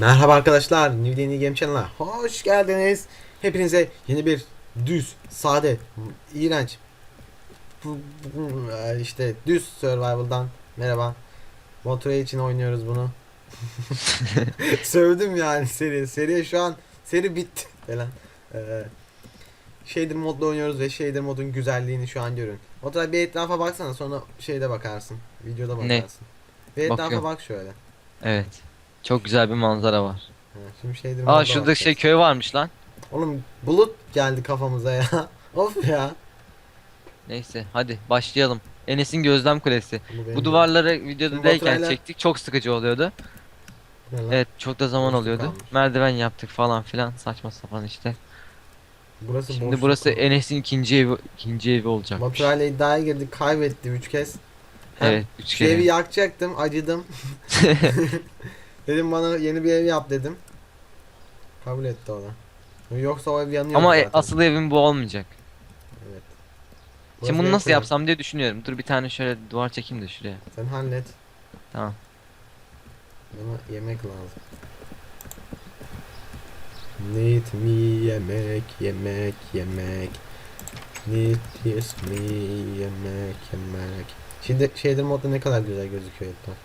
Merhaba arkadaşlar, New Day New Game Channel'a hoş geldiniz. Hepinize yeni bir düz, sade, iğrenç, işte düz survival'dan merhaba. Motorway için oynuyoruz bunu. Sövdüm yani seri. Seri şu an seri bitti falan. Ee, Shader modda oynuyoruz ve Shader modun güzelliğini şu an görün. Motorway bir etrafa baksana sonra şeyde bakarsın. Videoda Ne? bakarsın. Bir etrafa Bakıyorum. bak şöyle. Evet. Çok güzel bir manzara var. Ha, şimdi Shader Aa şurada şey köy varmış lan. Oğlum bulut geldi kafamıza ya. of ya. Neyse hadi başlayalım. Enes'in gözlem kulesi. benim- Bu duvarları videoda Şimdi değilken Baturay'la- çektik. Çok sıkıcı oluyordu. Ne lan? Evet çok da zaman Boşluk oluyordu. kalmış. Merdiven yaptık falan filan saçma sapan işte. Burası Şimdi boşluk burası oldu. Enes'in ikinci evi ikinci evi olacak. Baturay'la iddiaya girdik kaybetti 3 kez. Evet üç Şu evi yakacaktım acıdım. dedim bana yeni bir ev yap dedim. Kabul etti o da. Yoksa o ev yanıyor Ama e- zaten. asıl evim bu olmayacak. Evet. Şimdi Burası bunu nasıl yapsam diye düşünüyorum. Dur bir tane şöyle duvar çekeyim de şuraya. Sen hallet. Tamam. Bana yemek lazım. Need me yemek, yemek, yemek. Need yes me yemek, yemek. Şimdi shader modda ne kadar güzel gözüküyor etraf.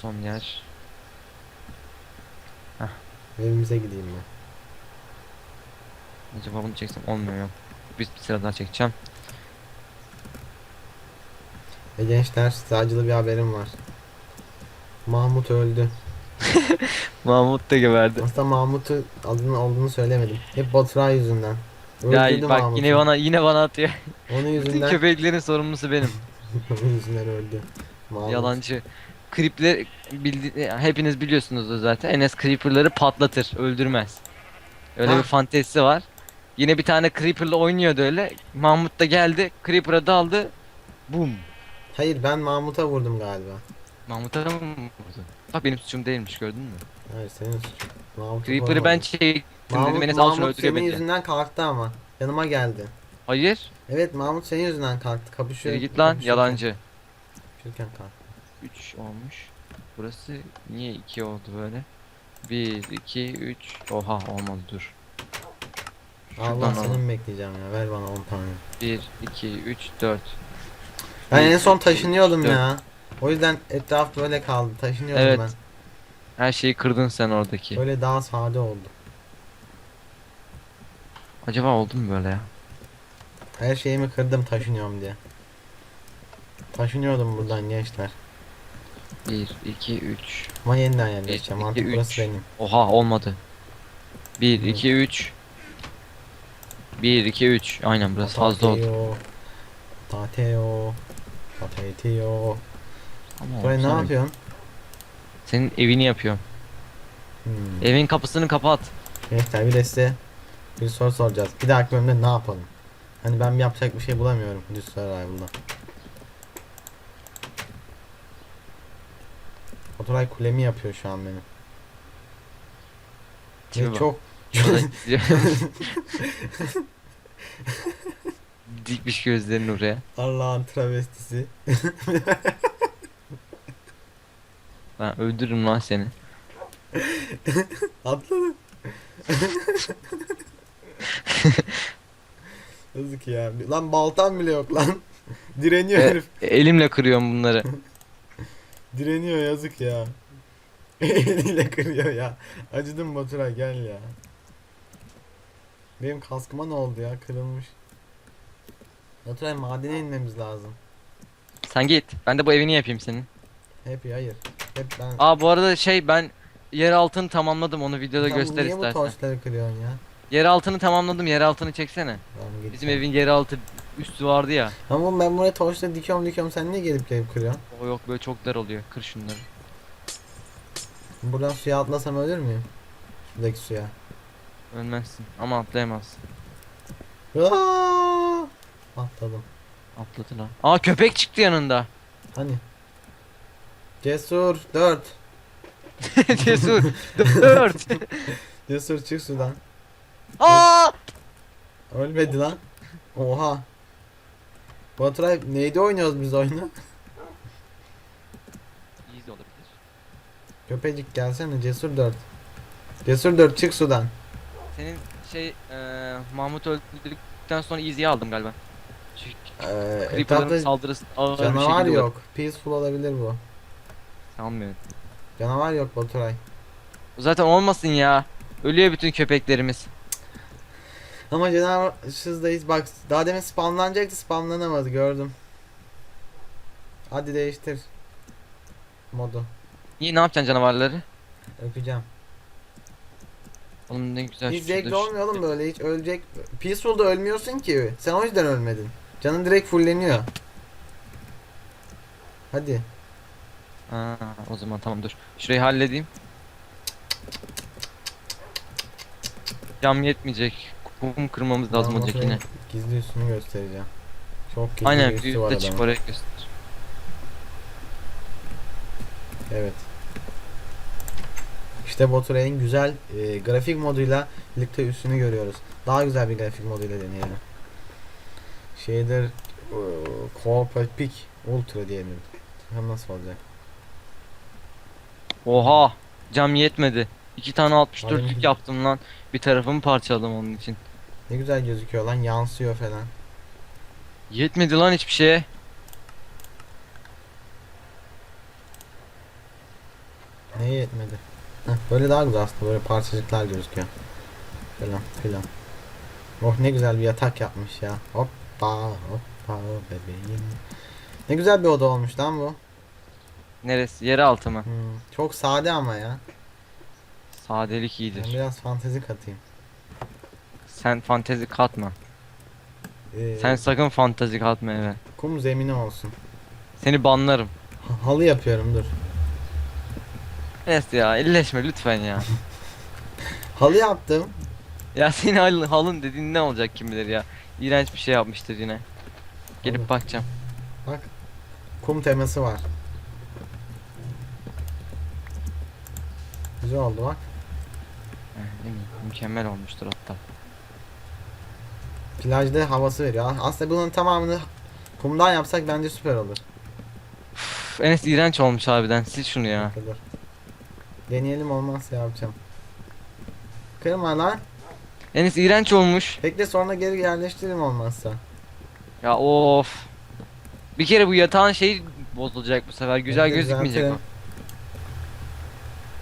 Son yer. Evimize gideyim ben. Acaba bunu çeksem olmuyor. Bir, bir sıra daha çekeceğim. Ve gençler size acılı bir haberim var. Mahmut öldü. Mahmut da geberdi. Aslında Mahmut'u adının olduğunu söylemedim. Hep Baturay yüzünden. Öldürdü Ya bak Mahmut'u. yine bana yine bana atıyor. Onun Bütün yüzünden, köpeklerin sorumlusu benim. onun yüzünden öldü. Mahmut. Yalancı. Creep'ler bildi hepiniz biliyorsunuz zaten. Enes Creeper'ları patlatır, öldürmez. Öyle Ha. bir fantezisi var. Yine bir tane Creeper'la oynuyordu öyle. Mahmut da geldi, Creeper'a daldı. Boom. Hayır ben Mahmut'a vurdum galiba. Mahmut'a mı vurdu? Bak benim suçum değilmiş gördün mü? Hayır senin suçun. Mahmut'u Creeper'ı ben çektim Mahmut, dedim Enes al şunu Mahmut öldürüyor senin beni. yüzünden kalktı ama. Yanıma geldi. Hayır. Evet Mahmut senin yüzünden kalktı. Kapışıyor. Git lan yalancı. Kapışırken kalktı. 3 olmuş. Burası niye 2 oldu böyle? 1 2 3 Oha olmadı dur. Allah Şuradan seni al. mi bekleyeceğim ya. Ver bana 10 tane. 1 2 3 4 Ben en son taşınıyordum dört. ya. O yüzden etraf böyle kaldı. Taşınıyordum Evet. ben. Her şeyi kırdın sen oradaki. Böyle daha sade oldu. Acaba oldu mu böyle ya? Her şeyimi kırdım taşınıyorum diye. Taşınıyordum buradan gençler. 1 2 3 Ama yeniden yerleşeceğim. Artık üç. burası benim. Oha olmadı. 1 Hı. 2 3 1 2 3 Aynen burası fazla oldu. Tateo. Tateo. Tateo. Ama Buraya ne yapıyorsun? Senin evini yapıyorum. Hmm. Evin kapısını kapat. Gençler bir de size bir soru soracağız. Bir dahaki bölümde ne yapalım? Hani ben yapacak bir şey bulamıyorum düz survival'da. Oturay kulemi yapıyor şu an benim. Tipe Ve çok Dikmiş gözlerini oraya. Allah'ın travestisi. Ben öldürürüm lan seni. Atladı. Yazık ya. Lan baltam bile yok lan. Direniyor E, herif. elimle kırıyorum bunları. Direniyor yazık ya. Eliyle kırıyor ya. Acıdım Baturay gel ya. Benim kaskıma ne oldu ya kırılmış. Baturay madene inmemiz lazım. Sen git. Ben de bu evini yapayım senin. Hep hayır. Hep ben. Aa bu arada şey ben yer altını tamamladım onu videoda Sen göster niye bu istersen. torçları kırıyorsun ya? Yer altını tamamladım yer altını çeksene. Tamam, Bizim evin yer altı üstü vardı ya. Ama oğlum ben buraya torçları dikiyorum dikiyorum sen niye gelip gelip kırıyorsun? O yok böyle çok dar oluyor. Kır şunları. Buradan suya atlasam ölür müyüm? Şuradaki suya. Ölmezsin ama atlayamazsın. Aa! Atladım. Atladı lan. Aa köpek çıktı yanında. Hani? Cesur 4. Cesur. Dört. Cesur çık sudan. Aa! Ölmedi lan. Oha. Baturay neydi oynuyoruz biz oyunu? İyi de olabilir. Köpecik gelsene cesur 4. Cesur 4 çık sudan. Senin şey eee Mahmut öldürdükten sonra Easy'yi aldım galiba. Çünkü Ee, Creeper'ların etrafta saldırısı ağır bir canavar şekilde yok. Peaceful olabilir bu. Sanmıyorum. Canavar yok Baturay. Zaten olmasın ya. Ölüyor bütün köpeklerimiz. Ama canavarsızdayız. Bak daha demin spamlanacaktı spamlanamadı gördüm. Hadi değiştir. Modu. Niye ne yapacaksın canavarları? Öpeceğim. Oğlum ne güzel. Hiç zevkli olmuyor oğlum böyle hiç ölecek. Peaceful'da ölmüyorsun ki. Sen o yüzden ölmedin. Canın direkt fulleniyor. Hadi. Ha, o zaman tamam dur. Şurayı halledeyim. Cam yetmeyecek. Kum kırmamız lazım olacak yine. Gizli üstünü göstereceğim. Çok gizli Aynen bir üstü büyük var de adamın. çık oraya göster. Evet. İşte Baturay'ın güzel e, grafik moduyla birlikte üstünü görüyoruz. Daha güzel bir grafik moduyla deneyelim. Shader e, Cooperative Ultra diyelim. Hem nasıl olacak? Oha! Cam yetmedi. İki tane 64'lük Aynen. yaptım lan. Bir tarafımı parçaladım onun için. Ne güzel gözüküyor lan yansıyor falan. Yetmedi lan hiçbir şeye. Neye yetmedi? Heh, böyle daha güzel aslında böyle parçacıklar gözüküyor. Falan filan. Oh ne güzel bir yatak yapmış ya. Hoppa hoppa bebeğim. Ne güzel bir oda olmuş lan bu. Neresi? Yeri altı mı? Hmm, çok sade ama ya. Sadelik Ben iyidir. biraz fantezi katayım. Sen fantezi katma. Ee, Sen sakın fantezi katma eve. kum zemini olsun. Seni banlarım. Ha- Halı yapıyorum dur. Enes ya elleşme lütfen ya. Halı yaptım. ya senin halın, halın dediğin ne olacak kim bilir ya. İğrenç bir şey yapmıştır yine. Gelip Halı. bakacağım. Bak. Kum teması var. Güzel oldu bak. Eh, değil mi? Mükemmel olmuştur hatta. Plajda havası veriyor. Aslında bunun tamamını kumdan yapsak bence süper olur. Üf, Enes iğrenç olmuş harbiden. Sil şunu ya. Dur. Deneyelim olmazsa yapacağım. Kırma lan. Enes iğrenç olmuş. Bekle sonra geri yerleştiririm olmazsa. Ya of. Bir kere bu yatağın şeyi bozulacak bu sefer. Güzel Bekle, gözükmeyecek o. düzeltirim.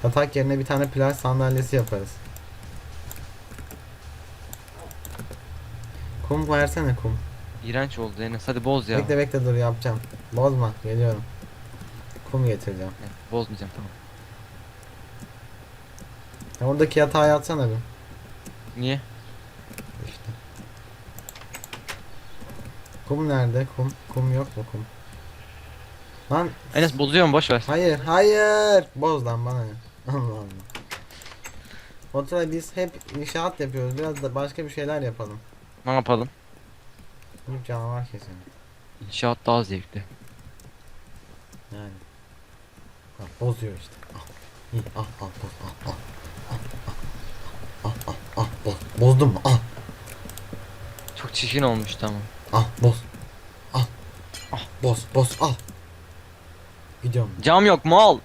Yatak yerine bir tane plaj sandalyesi yaparız. Kum versene kum. İğrenç oldu Enes. Hadi boz ya. Bekle bekle dur yapacağım. Bozma geliyorum. Kum getireceğim. Evet, bozmayacağım tamam. Ya oradaki yatağa yatsana bir. Niye? İşte. Kum nerede? Kum. Kum yok mu kum? Lan Enes bozuyorum boş ver. hayır hayır. Boz lan bana ne? Allah Allah. Oturay biz hep inşaat yapıyoruz. Biraz da başka bir şeyler yapalım. Ne yapalım? Bir canavar keselim. İnşaat daha zevkli. Yani. Bak bozuyor işte. Al. İyi al al boz al. Al al al al boz. Bozdum mu? Al Çok çirkin olmuş tamam. al boz. Al. Al boz boz al. Gidiyorum. Cam yok mal.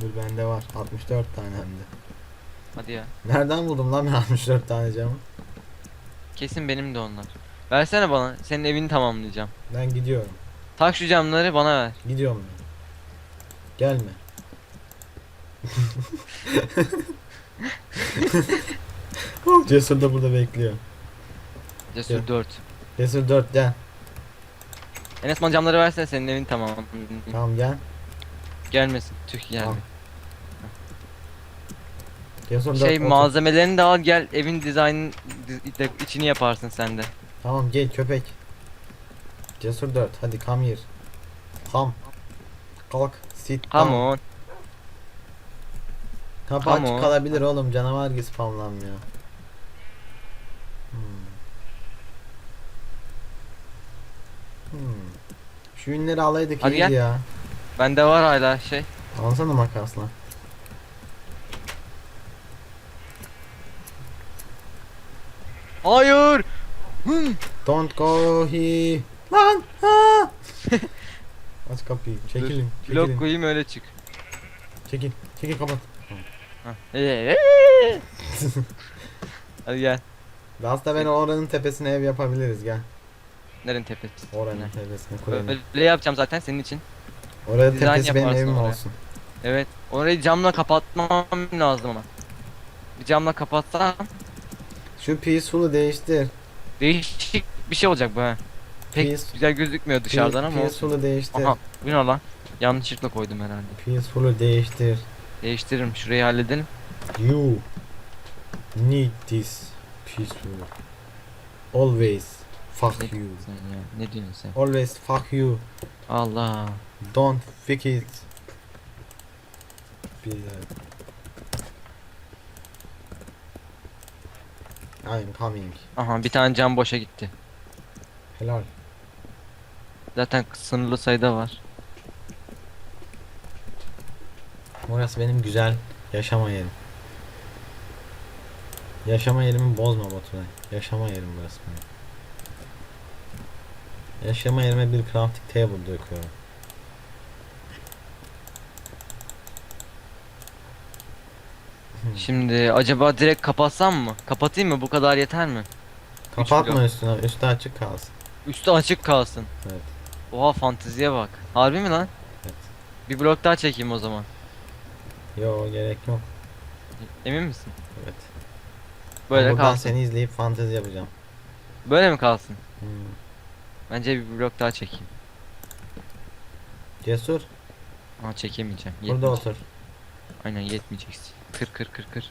Dur bende var. 64 tane hem de. Hadi ya. Nereden buldum lan ben 64 tane camı? Kesin benim de onlar. Versene bana. Senin evini tamamlayacağım. Ben gidiyorum. Tak şu camları bana ver. Gidiyorum ben. Gelme. Cesur da burada bekliyor. Cesur Gel. 4. Cesur 4 gel. Enes bana camları versene senin evin tamam. Tamam gel. Gelmesin. Tüh geldi. Tamam. 4 Şey malzemelerini de al gel evin dizaynın di- de- içini yaparsın sen de. Tamam gel köpek. Cesur 4 hadi come here. Come. Kalk. Sit Come down. on. Kapı Come açık on. kalabilir oğlum canavar gibi spamlanmıyor. Hmm. Hmm. Şu ünleri alaydık Hadi iyiydi gel. ya. Bende var hala şey. Alsana makasla. Hayır. Don't go he. Lan ha. Aç kapıyı. Çekilin. Blok Çekilin. koyayım öyle çık. Çekil. Çekil kapat. Hah. Ee, Hadi gel. Aslında ben oranın tepesine ev yapabiliriz gel. Nerenin tepesi? Oranın Ne? tepesine kulenin. Öyle yapacağım zaten senin için. Orada dizayn tepesi benim evim oraya. olsun. Evet. Orayı camla kapatmam lazım ama. Bir camla kapatsam Şu peaceful'u değiştir. değişik bir şey olacak bu ha. Pek Peace- güzel gözükmüyor dışarıdan ama olsun. Peaceful'u değiştir. Aha bu ne lan? Yanlışlıkla koydum herhalde. Peaceful'u değiştir. Değiştiririm. Şurayı halledelim. You need this peaceful. Always fuck Ne you. diyorsun sen ya? Ne diyorsun sen? Always fuck you. Allah. Don't fuck it. Bir I'm coming. Aha bir tane cam boşa gitti. Helal. Zaten sınırlı sayıda var. Orası benim güzel yaşama yerim. Yaşama yerimi bozma Baturay. Yaşama yerim burası benim. Yaşama yerime bir crafting table döküyorum. Şimdi acaba direkt kapatsam mı? Kapatayım mı? Bu kadar yeter mi? Kapatma üstüne, üstü açık kalsın. Üstü açık kalsın. Evet. Oha fanteziye bak. Harbi mi lan? Evet. Bir blok daha çekeyim o zaman. Yo gerek yok. Emin misin? Evet. Böyle Ben buradan kalsın. seni izleyip fantezi yapacağım. Böyle mi kalsın? Hmm. Bence bir blok daha çekeyim. Cesur, Ama çekemeyeceğim. burada Yetmeyecek. otur. Aynen yetmeyeceksin. Kır kır kır kır.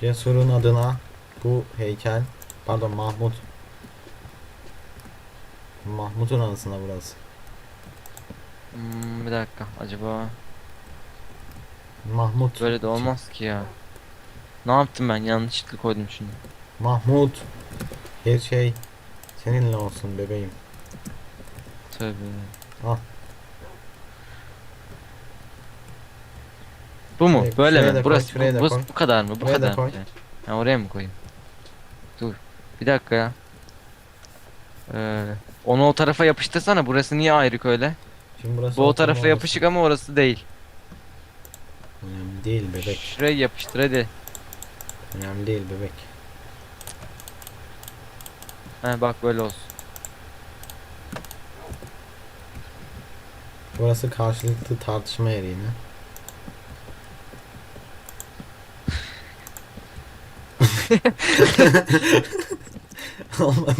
Cesur'un adına bu heykel, pardon Mahmut. Mahmut'un anısına burası. Hmm, bir dakika. Acaba Mahmut. böyle de olmaz ki ya. Ne yaptım ben? Yanlışlıkla koydum şunu. Mahmut. Her şey seninle olsun bebeğim. Tövbe. Al. Bu mu? Şuraya- Böyle şuraya da mi? koy, Burası şuraya da bu, koy. bu kadar mı? Bu Buraya da kadar koy. mı? Ha, oraya mı koyayım? Dur. Bir dakika ya. Ee, onu o tarafa yapıştırsana. Burası niye ayrık öyle? Şimdi burası Bu o tarafa odası. yapışık ama orası değil. Önemli değil bebek. Şuraya yapıştır hadi. Önemli değil bebek. He bak böyle olsun. Burası karşılıklı tartışma yeri yine. Olmadı.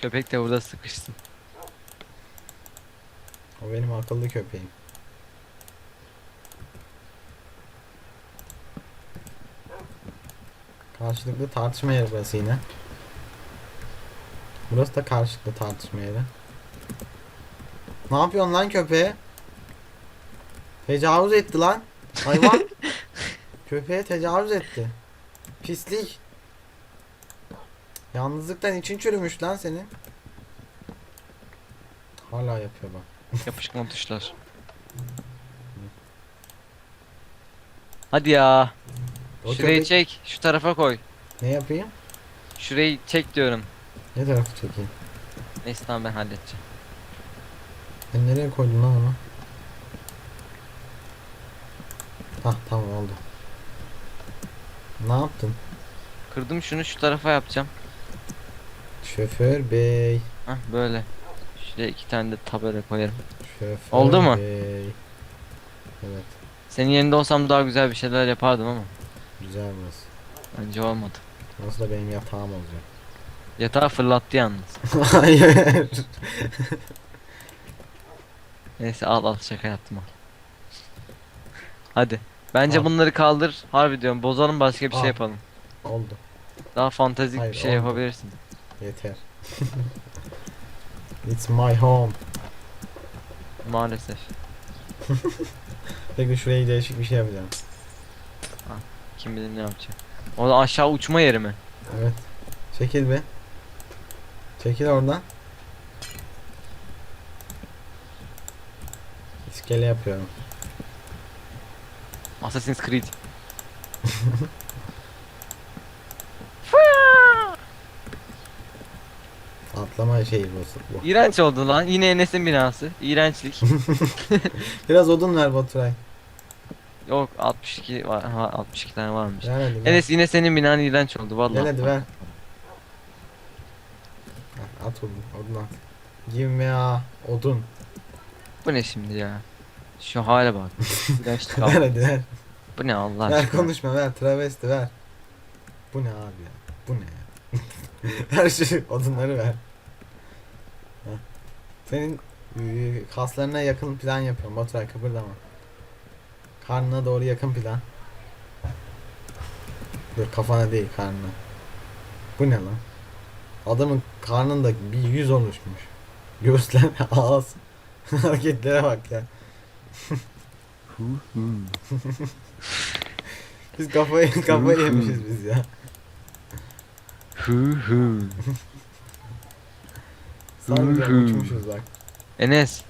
Köpek de burada sıkışsın. O benim akıllı köpeğim. Karşılıklı tartışma yeri burası yine. Burası da karşılıklı tartışma yeri. Ne yapıyorsun lan köpeğe? Tecavüz etti lan. Hayvan. Köpeğe tecavüz etti. Pislik. Yalnızlıktan için çürümüş lan senin. Hala yapıyor bak. Yapışkan tuşlar. Hadi ya. O Şurayı köpek- çek. Şu tarafa koy. Ne yapayım? Şurayı çek diyorum. Ne tarafı çekeyim? Neyse tamam ben halledeceğim. Ben nereye koydum lan onu? Hah tamam oldu. Ne yaptın? Kırdım şunu şu tarafa yapacağım. Şoför bey. Hah böyle. Şuraya iki tane de tabela koyarım. Şoför Oldu mu? bey. Evet Senin yerinde olsam daha güzel bir şeyler yapardım ama. güzel burası. Bence olmadı. Burası da benim yatağım olacak. Yatağı fırlattı yalnız. Hayır. Neyse al al şaka yaptım al. Hadi. Bence Al. bunları kaldır. Harbi diyorum bozalım başka bir Al. şey yapalım. oldu. Daha fantastik Hayır, bir şey olmadı. yapabilirsin. Yeter. It's my home. Maalesef. Peki şuraya değişik bir şey yapacağım. Kim bilir ne yapacak. O da aşağı uçma yeri mi? Evet. Çekil be. Çekil oradan. İskele yapıyorum. Assassin's Creed. atlama şeyi bu. bu. İğrenç oldu lan. Yine Enes'in binası. İğrençlik. Biraz odun ver Baturay. Yok 62 var. Ha, 62 tane varmış. Ver hadi ver. Enes yine senin binan iğrenç oldu Gel vallahi. hadi ver. At odun, odun at. Give me a odun. Bu ne şimdi ya? Şu hale bak. İğrençlik ver hadi ver. Bu ne Allah ver aşkına? konuşma ver travesti ver. Bu ne abi ya? Bu ne ya? ver şu odunları ver. Heh. Senin e, kaslarına yakın plan yapıyorum Baturay kıpırdama. Karnına doğru yakın plan. Dur kafana değil karnına. Bu ne lan? Adamın karnında bir yüz oluşmuş. Göğüsler ağız. Hareketlere bak ya. Biz kafayı kafayı yemişiz biz ya. Hı. uçmuşuz bak. Enes.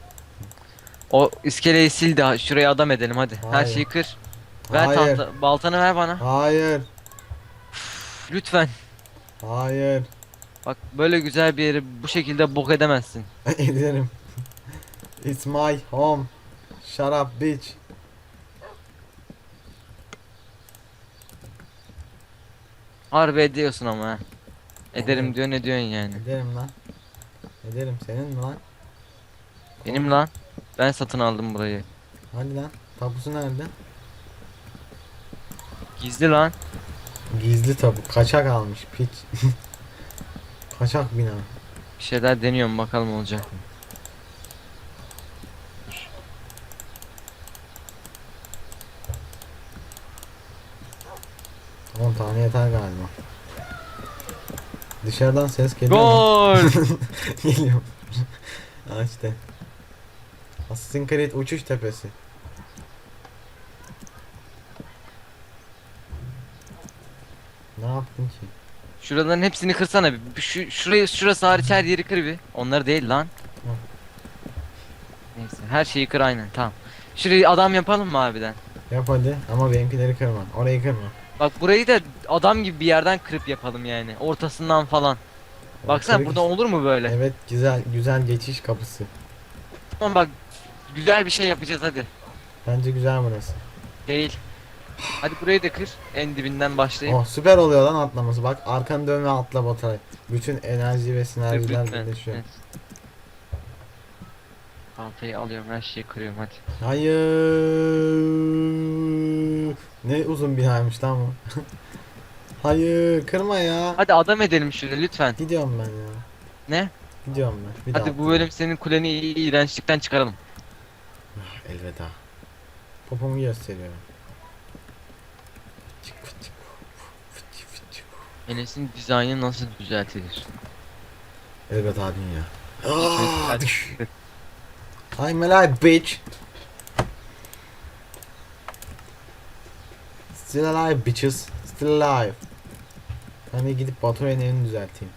O iskeleyi sil de şuraya adam edelim hadi. Her Hayır. şeyi kır. Ver Hayır. tahta, baltanı ver bana. Hayır. Üf, Lütfen. Hayır. Bak böyle güzel bir yeri bu şekilde bok edemezsin. Ederim. It's my home. Shut up bitch. Harbi ediyorsun ama ha. Ederim diyor ne diyorsun yani. Ederim lan. Ederim senin mi lan? Benim lan. Ben satın aldım burayı. Hadi lan. Tapusu nerede? Gizli lan. Gizli tapu. Kaçak almış piç. Kaçak bina. Bir şeyler deniyorum bakalım olacak mı. 10 tane yeter galiba. Dışarıdan ses geliyor. Gol! Geliyor. ha işte. Assassin's Creed uçuş tepesi. Ne yaptın ki? Şuraların hepsini kırsana bir. Şu, şurayı şurası hariç her yeri kır bir. Onları değil lan. Hı. Neyse her şeyi kır aynen tamam. Şurayı adam yapalım mı abiden? Yap hadi ama benimkileri kırma. Orayı kırma. Bak burayı da adam gibi bir yerden kırıp yapalım yani. Ortasından falan. Baksana Kırık- burada olur mu böyle? Evet güzel güzel geçiş kapısı. Tamam bak güzel bir şey yapacağız hadi. Bence güzel burası. Değil. Hadi burayı da kır. En dibinden başlayayım. Oh süper oluyor lan atlaması. Bak arkanı dön ve atla Baturay. Bütün enerji ve sinerjiler Lütfen, birleşiyor. evet. Baltayı alıyorum her şeyi kırıyorum hadi. Hayır. Ne uzun binaymış lan bu. Hayır kırma ya. Hadi adam edelim şunu lütfen. Gidiyorum ben ya. Ne? Gidiyorum ben. Bir Hadi daha bu bölüm senin kuleni iğrençlikten çıkaralım. Elveda. Popomu gösteriyorum. Enes'in dizaynı nasıl düzeltilir? Elveda dünya. Aa, Aa, düş. I'm alive bitch. Still alive bitches. Still alive. Ben de gidip Baturay'ın evini düzelteyim.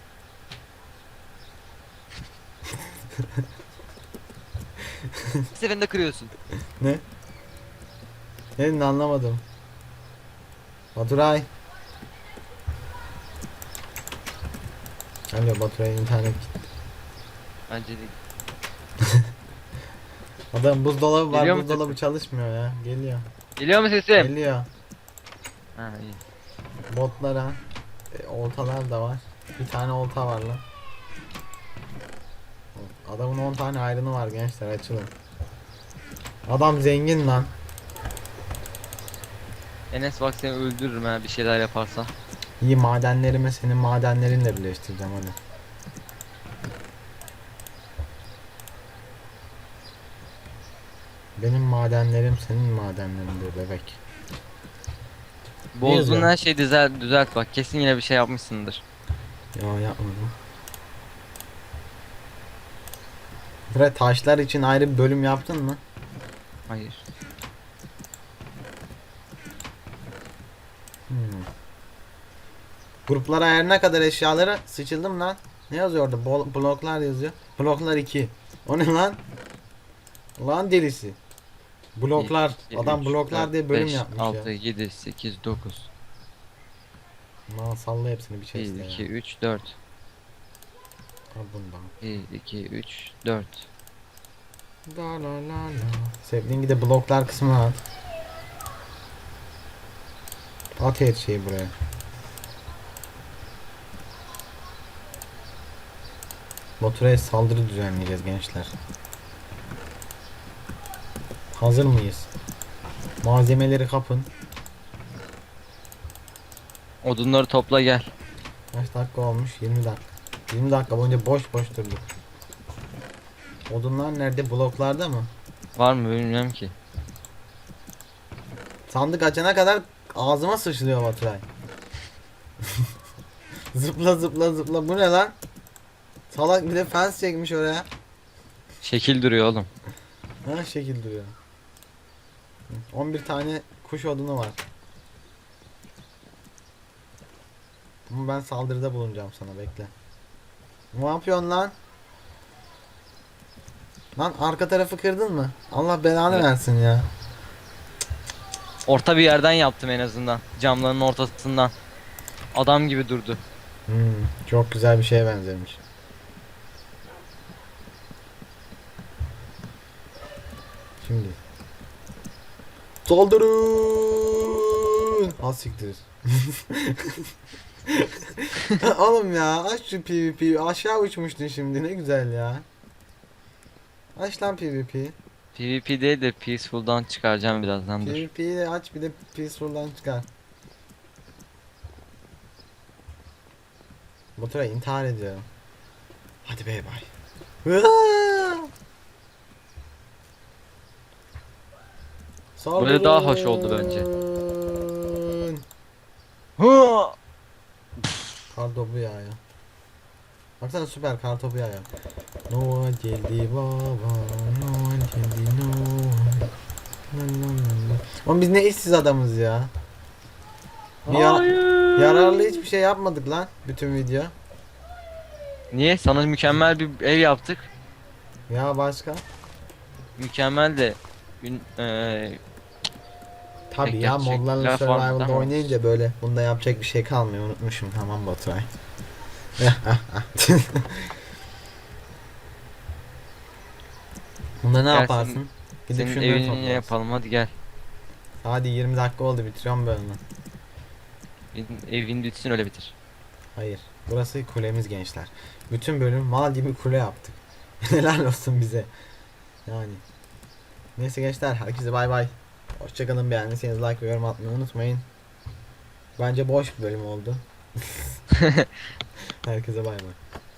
Bir seferinde kırıyorsun. Ne? Ne dedin anlamadım. Baturay. Alo Baturay internet gitti. Bence değil. Adam buzdolabı var Geliyor mu buzdolabı çalışmıyor ya. Geliyor. Geliyor mu sesim? Geliyor. Ha iyi. Botlara. E, oltalar da var. Bir tane olta var lan. Adamın 10 tane ayrını var gençler açılın. Adam zengin lan. Enes bak seni öldürürüm ha bir şeyler yaparsa. İyi madenlerimi senin madenlerinle birleştireceğim hadi. Benim madenlerim senin madenlerindir bebek. Bozdun yazıyor? her şeyi düzelt, düzelt bak kesin yine bir şey yapmışsındır. Ya yapmadım. Bre taşlar için ayrı bir bölüm yaptın mı? Hayır. Hmm. Gruplara ayarına kadar eşyaları sıçıldım lan. Ne yazıyor orada? Bol- bloklar yazıyor. Bloklar 2. O ne lan? Lan delisi. Bloklar. Bir, Adam üç, bloklar dört, diye bölüm beş, yapmış 6, ya. 7, 8, 9. Lan salla hepsini bir şey 1, iste 2, ya. 3, 4. Ha bundan. 1, 2, 3, 4. La la la la. Sapling'i de bloklar kısmına at. At her şeyi buraya. Baturay'a saldırı düzenleyeceğiz gençler. Hazır mıyız? Malzemeleri kapın. Odunları topla gel. Kaç dakika olmuş? 20 dakika. 20 dakika boyunca boş boş durduk. Odunlar nerede? Bloklarda mı? Var mı bilmiyorum ki. Sandık açana kadar ağzıma sıçrıyor Baturay. zıpla zıpla zıpla. Bu ne lan? Salak bir de fence çekmiş oraya. Şekil duruyor oğlum. Ha şekil duruyor. 11 tane kuş odunu var. Ama ben saldırıda bulunacağım sana bekle. Ne yapıyorsun lan? Lan arka tarafı kırdın mı? Allah belanı Evet. versin ya. Orta bir yerden yaptım en azından. Camların ortasından. Adam gibi durdu. Hmm, çok güzel bir şeye benzemiş. Şimdi. Saldırın! Az siktir. Oğlum ya aç şu PvP aşağı uçmuştun şimdi ne güzel ya. Aç lan PvP. PvP değil de Peaceful'dan çıkaracağım birazdan dur. PvP'yi de aç bir de Peaceful'dan çıkar. Motora intihar ediyorum. Hadi bay bay. Böyle daha hoş oldu bence. Saldırın. Hı! Kar topu yağıyor. Baksana süper kar topu yağıyor. Noel geldi baba, Noel geldi Noel. Oğlum biz ne işsiz adamız ya. Ya- Hayır. yararlı hiçbir şey yapmadık lan bütün video. Niye? Sana mükemmel bir ev yaptık. Ya başka? Mükemmel de ün- eee, Tabii ya modlarla survival'da oynayınca böyle bunda yapacak bir şey kalmıyor unutmuşum tamam Baturay. Bunda ne Gel yaparsın? Gidip senin evini toplarsın. yapalım hadi gel. Hadi 20 dakika oldu bitiriyorum bölümü. Evin bitsin öyle bitir. Hayır. Burası kulemiz gençler. Bütün bölüm mal gibi kule yaptık. Helal olsun bize. Yani. Neyse gençler herkese bay bay. Hoşçakalın beğendiyseniz like ve yorum atmayı unutmayın. Bence boş bir bölüm oldu. herkese bay bay.